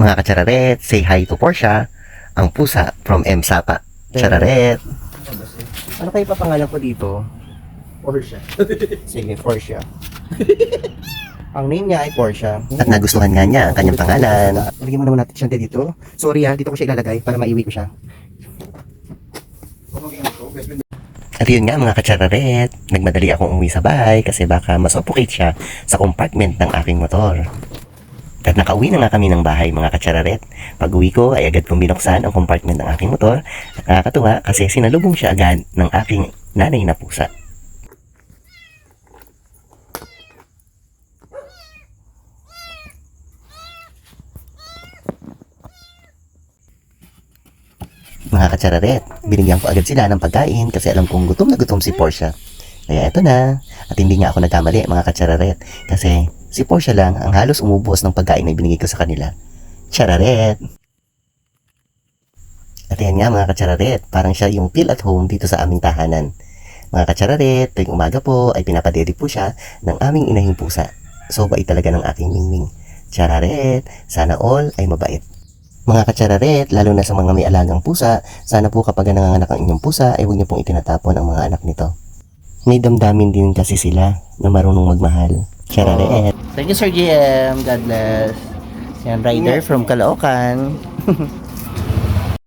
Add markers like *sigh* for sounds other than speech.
Mga katsararet, say hi to Portia, ang pusa from M. Sapa. Chararet. Ano kayo papangalan ko dito? Porsche. Sige, Portia. ang name niya ay Portia. At nagustuhan nga niya ang kanyang pangalan. Lagyan mo naman natin siya dito. Sorry ha, dito ko siya ilalagay para maiwi ko siya. At yun nga mga katsararet, nagmadali akong umuwi sa bahay kasi baka masuffocate siya sa compartment ng aking motor. At nakauwi na nga kami ng bahay mga katsararet. Pag uwi ko ay agad kong binuksan ang compartment ng aking motor at nakakatuwa kasi sinalubong siya agad ng aking nanay na pusa. Mga katsararet, binigyan ko agad sila ng pagkain kasi alam kong gutom na gutom si Portia. Kaya eto na. At hindi nga ako nagkamali mga katsararet kasi si Portia lang ang halos umubos ng pagkain na binigay ko sa kanila. Chararet! At yan nga mga katsararet, parang siya yung feel at home dito sa aming tahanan. Mga katsararet, tuwing umaga po ay pinapadede po siya ng aming inahing pusa. So bait talaga ng aking mingming. Chararet, sana all ay mabait. Mga katsararet, lalo na sa mga may alagang pusa, sana po kapag nanganganak ang inyong pusa ay huwag niyo pong itinatapon ang mga anak nito. May damdamin din kasi sila na marunong magmahal. Thank you Sir GM. God bless. Yan, Rider from Caloocan. *laughs*